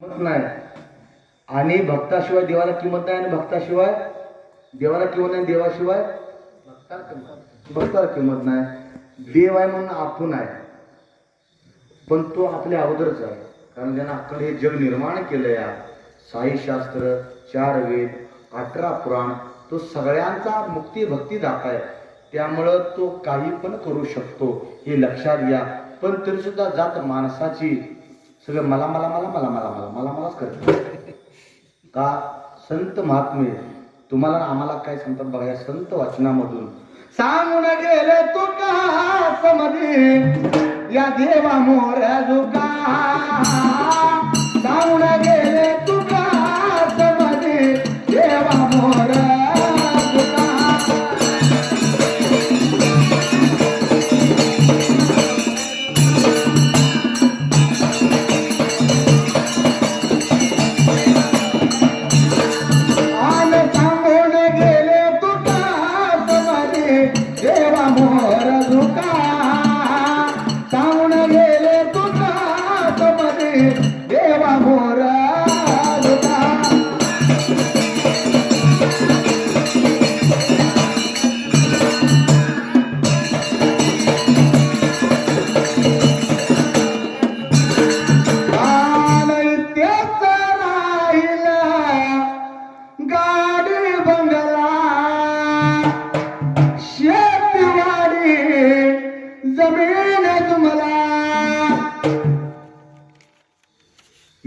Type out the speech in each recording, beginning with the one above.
किंमत नाही. आणि भक्ताशिवाय देवाला किंमत नाही आणि भक्ताशिवाय देवाला किंमत नाही देवाशिवाय भक्ताला किंमत नाही. देव आहे म्हणून आपण आहे. पण तो आपल्या अगोदरच आहे. कारण ज्यांना अक्कल हे जग निर्माण केलं या साई शास्त्र चार वेद अठरा पुराण तो सगळ्यांचा मुक्ती भक्ती दाता आहे. त्यामुळं तो काही पण करू शकतो हे लक्षात घ्या. पण तरीसुद्धा जात माणसाची सगळं मला मला मला मला मला मला मला मलाच करते का संत महात्मे तुम्हाला आम्हाला काय सांगतात बघा या संत वाचनामधून. सांगून गेले तू का समधी या देवा मोर जुका सांगून गेले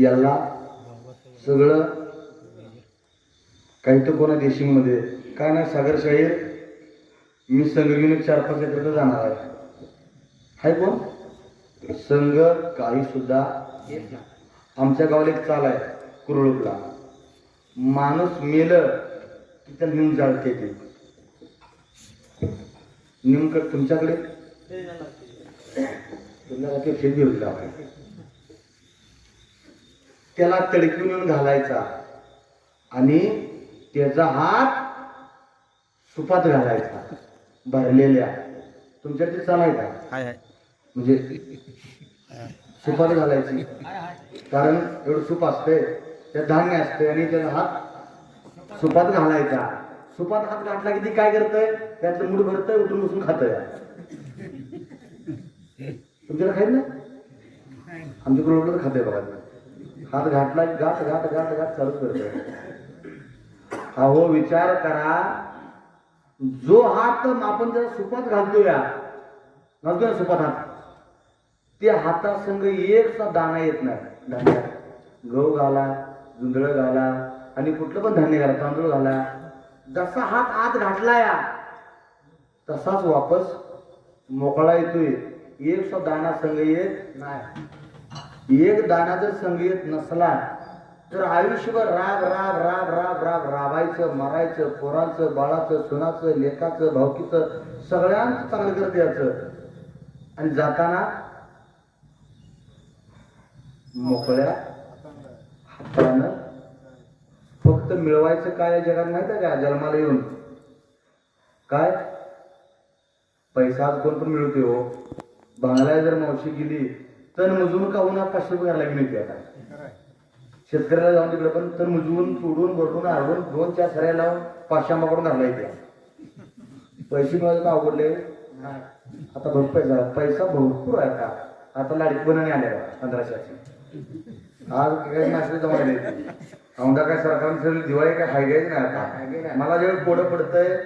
याला सगळं काही तर कोणा देशिंगमध्ये काय नाही सागर शाहीर मी संघ घेऊन एक चार पाच एकत्र जाणार आहे. हाय कोण? संघ काही सुद्धा आमच्या गावाला एक चाल आहे कुरळूपला माणूस मेलं की त्याला नेऊन जाळते ते. नेमकं तुमच्याकडे? लावाय. त्याला तडकी नेऊन घालायचा. आणि त्याचा हात सुपात घालायचा भरलेल्या. तुमच्याकडे चाल आहे का? हाय हाय. म्हणजे सुपात घालायची. कारण एवढं सूप असते त्यात धान्य असते आणि त्याचा हात सुपात घालायचा. सुपात हात घातला की ती काय करतंय? त्यातलं मूठ भरतंय उठून बसून खातंय. तुमच्याकडे खायत ना आमच्याकडे उलट खाते बघा हात घातला घाट घाट घाट घाट चालू करतो अहो विचार करा. जो हात आपण जर सुपात घालतो या घालतो ना सुपात हात त्या हातासंग एकचा दाणा येत नाही. धान्यात गहू घाला जुंधळ घाला आणि कुठलं पण धान्य घाला तांदूळ घाला. जसा हात आत घातला या तसाच वापस मोकळा येतोय. एकचा दाणा संघ येत नाही. एक दाना जर संघ येत नसला तर आयुष्यभर राब राब राब राब राब राबायचं मरायचं पोरांचं बाळाचं सुनाचं लेखाचं भावकीचं सगळ्यांचं चांगलं करत यायचं. आणि जाताना मोकळ्या हातानं फक्त मिळवायचं काय या जगात माहीत आहे का? जन्माला येऊन. काय? पैसा आज कोण पण मिळवते हो. बांगला जर मावशी गेली तण मजून का होणार पाचशे रुपये घालायला मिळते आता. शेतकऱ्याला जाऊन तिकडे पण तण मुजवून तोडून बटून आडून दोन चार सऱ्या लावून पाचशे आंबाकडून घालला येते पैसे मिळाले का अवघडले. आता भरपूर पैसा पैसा भरपूर आहे आता. आता लाडकी बनाने आल्या पंधराशेची आज काही नाश्ते जमा औंधा काय सरकारने दिवाळी काय हाय घ्यायची नाही आता. मला जेव्हा पुढं पडतंय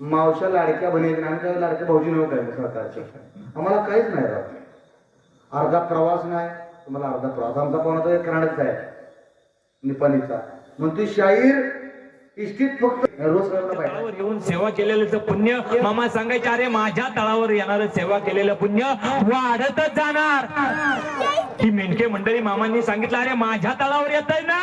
मावशा लाडक्या बहिणी आम्ही काय लाडक्या भाऊजी नव्हतं काय सरकारचे? आम्हाला काहीच नाही राहत. अर्धा प्रवास नाही तुम्हाला अर्धा प्रवास. आमचा तो एक आहे निपाणीचा. म्हणतो शाहीर इष्टीत फक्त रोज करायला पाहिजे येऊन सेवा केलेलं पुण्य. मामा सांगायचे अरे माझ्या तळावर येणार सेवा केलेलं पुण्य वाढतच जाणार. ही मेंढके मंडळी मामांनी सांगितलं अरे माझ्या तळावर येत ना?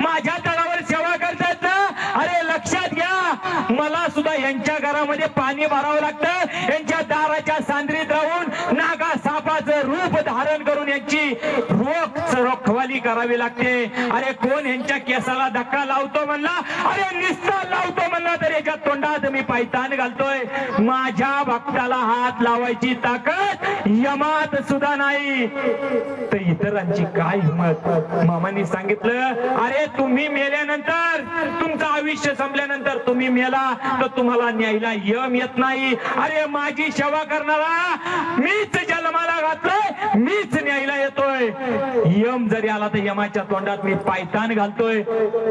माझ्या तळावर सेवा करतायत ना अरे लक्षात घ्या मला सुद्धा यांच्या घरामध्ये पाणी भरावं लागतं. यांच्या दाराच्या सांद्रीत राहून नागा सापाचं रूप धारण करून यांची रोख रखवाली करावी लागते. अरे कोण यांच्या केसाला धक्का लावतो म्हणला? अरे निस्ता लावतो. म्हणला तोंडात मी पायतान घालतोय. माझ्या भक्ताला हात लावायची ताकद यमात सुद्धा नाही. तर इतरांची काय हिंमत? मामानी सांगितलं अरे तुम्ही मेल्यानंतर तुमचं आयुष्य संपल्यानंतर तुम्ही मेला तर तुम्हाला न्यायला यम येत नाही. अरे माझी सेवा करणारा मीच जन्माला घातलोय मीच न्यायला येतोय. यम जरी आला तर यमाच्या तोंडात मी पायतान घालतोय.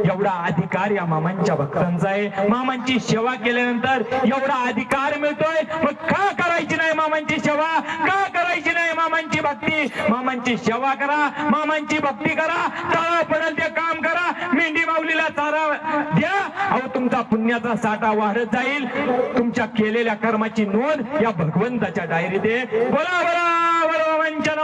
एवढा अधिकार या मामांच्या भक्तांचा आहे. मामांची सेवा केल्यानंतर एवढा अधिकार मिळतोय. मग का करायची नाही मामांची सेवा? का करायची नाही मामांची भक्ती? मामांची सेवा करा. मामांची भक्ती करा. तळा पडेल ते काम करा. मेंढी माऊलीला चारा द्या. अहो तुमचा पुण्याचा साठा वाढत जाईल. तुमच्या केलेल्या कर्माची नोंद या भगवंताच्या डायरीत आहे बोला बोला बोला वंचन